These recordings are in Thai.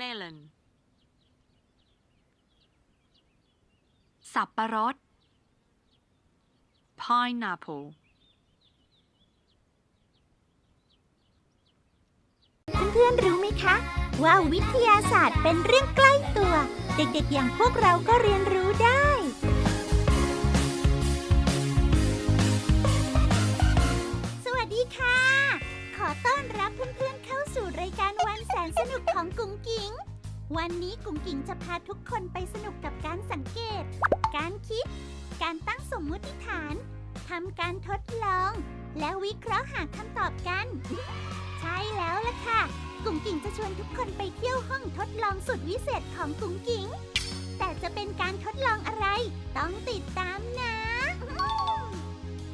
melon สับปะรด pineapple เพื่อนๆรู้ไหมคะ ว่าวิทยาศาสตร์เป็นเรื่องใกล้ตัว เด็กๆอย่างพวกเราก็เรียนรู้ได้ นุกของกุ๋งกิ๋ง วันนี้กุ๋งกิ๋งจะพาทุกคนไปสนุกกับการสังเกต การคิด การตั้งสมมุติฐาน ทำการทดลอง และวิเคราะห์หาคำตอบกัน ใช่แล้วล่ะค่ะ กุ๋งกิ่งจะชวนทุกคนไปเที่ยวห้องทดลองสุดวิเศษของกุ๋งกิ่งแต่จะเป็นการทดลองอะไร ต้องติดตามนะ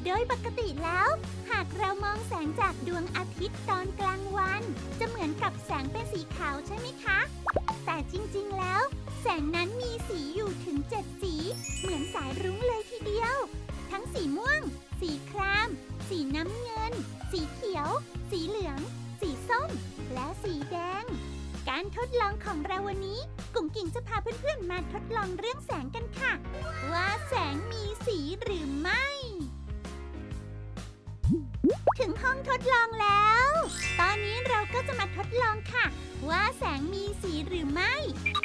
โดยปกติแล้ว หากเรามองแสงจากดวงอาทิตย์ตอนกลางวัน จะเหมือนกับ งเป็นสีขาวใช่ไหมคะ แต่จริงๆแล้ว แสงนั้นมีสีอยู่ถึง7สี เหมือนสายรุ้งเลยทีเดียว ทั้งสีม่วง สีคราม สีน้ำเงิน สีเขียว สีเหลือง สีส้ม และสีแดง การทดลองของเราวันนี้ กุ๋งกิ่งจะพาเพื่อนๆมาทดลองเรื่องแสงกันค่ะ ว่าแสงมีสีหรือไม่ ถึงห้องทดลองแล้ว ตอนนี้เราก็จะมาทดลอง แสงมีสีหรือไม่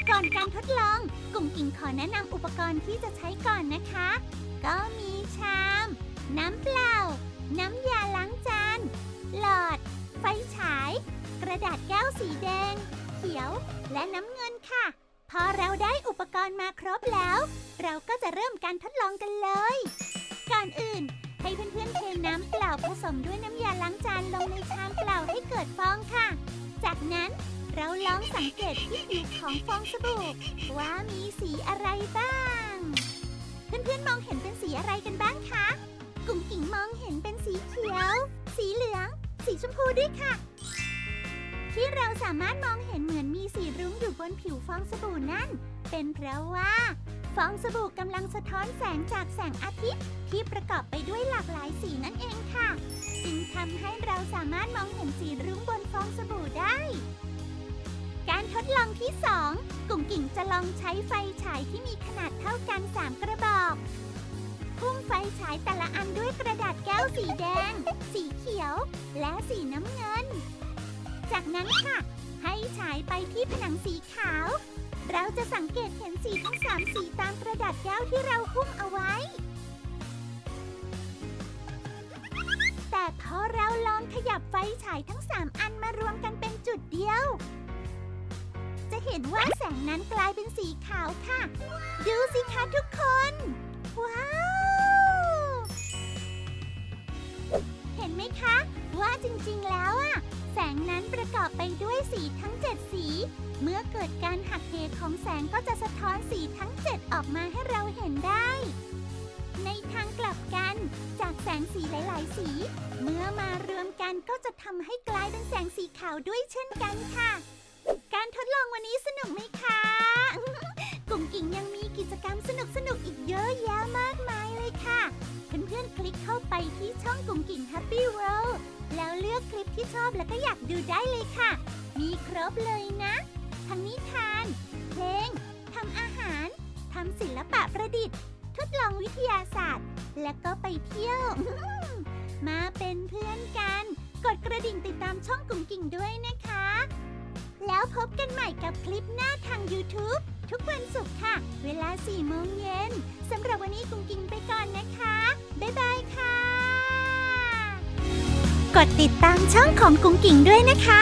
ก่อนการทดลองกุ๋งกิ่งขอแนะนำอุปกรณ์ที่จะใช้ก่อนนะคะ ก็มีชาม น้ำเปล่า น้ำยาล้างจาน หลอด ไฟฉาย กระดาษแก้วสีแดง เขียว และน้ำเงินค่ะ พอเราได้อุปกรณ์มาครบแล้ว เราก็จะเริ่มการทดลองกันเลย ก่อนอื่นให้เพื่อนๆเทน้ำเปล่าผสมด้วยน้ำยาล้างจานลงในชามเปล่าให้เกิดฟองค่ะ จากนั้น เราลองสังเกตที่ผิวของฟองสบู่ว่ามีสีอะไรบ้าง เพื่อนๆมองเห็นเป็นสีอะไรกันบ้างคะ กุ๋งกิ่งมองเห็นเป็นสีเขียว สีเหลือง สีชมพูด้วยค่ะ ที่เราสามารถมองเห็นเหมือนมีสีรุ้งอยู่บนผิวฟองสบู่นั่น เป็นเพราะว่าฟองสบู่กำลังสะท้อนแสงจากแสงอาทิตย์ ที่ประกอบไปด้วยหลากหลายสีนั่นเองค่ะ จึงทำให้เราสามารถมองเห็นสีรุ้งบนฟองสบู่ได้ ทดลองที่ 2 กุ่งกิ่งจะลองใช้ไฟฉายที่มีขนาดเท่ากัน 3 กระบอกพุ่งไฟฉายแต่ละอันด้วยกระดาษแก้วสีแดง สีเขียว และสีน้ำเงิน จากนั้นค่ะ ให้ฉายไปที่ผนังสีขาว เราจะสังเกตเห็นสีทั้งสามสีตามกระดาษแก้วที่เราหุ้มเอาไว้ แต่พอเราลองขยับไฟฉายทั้งสามอันมารวมกันเป็นจุดเดียว เห็นว่าแสงนั้นกลายเป็นสีขาวค่ะ ดูสิคะทุกคน ว้าว เห็นไหมคะ ว่าจริงๆแล้วอะแสงนั้นประกอบไปด้วยสีทั้ง 7 สี เมื่อเกิดการหักเหของแสงก็จะสะท้อนสีทั้ง 7 ออกมาให้เราเห็นได้ ในทางกลับกัน จากแสงสีหลาย ๆ สี เมื่อมารวมกันก็จะทำให้กลายเป็นแสงสีขาวด้วยเช่นกันค่ะ ที่ชอบแล้วก็อยากดูได้เลยค่ะ มีครบเลยนะ ทั้งนิทาน เพลงทำอาหารทำศิลปะประดิษฐ์ ทดลองวิทยาศาสตร์ และก็ไปเที่ยว มาเป็นเพื่อนกัน กดกระดิ่งติดตามช่องกุ่งกิ่งด้วยนะคะ แล้วพบกันใหม่กับคลิปหน้าทาง YouTube ทุกวันศุกร์ค่ะ เวลา4โมงเย็นสำหรับวันนี้กุ่งกิ่งไปก่อนนะคะ บ๊ายบายค่ะ กดติดตามช่องของกุ้งกิ่งด้วยนะคะ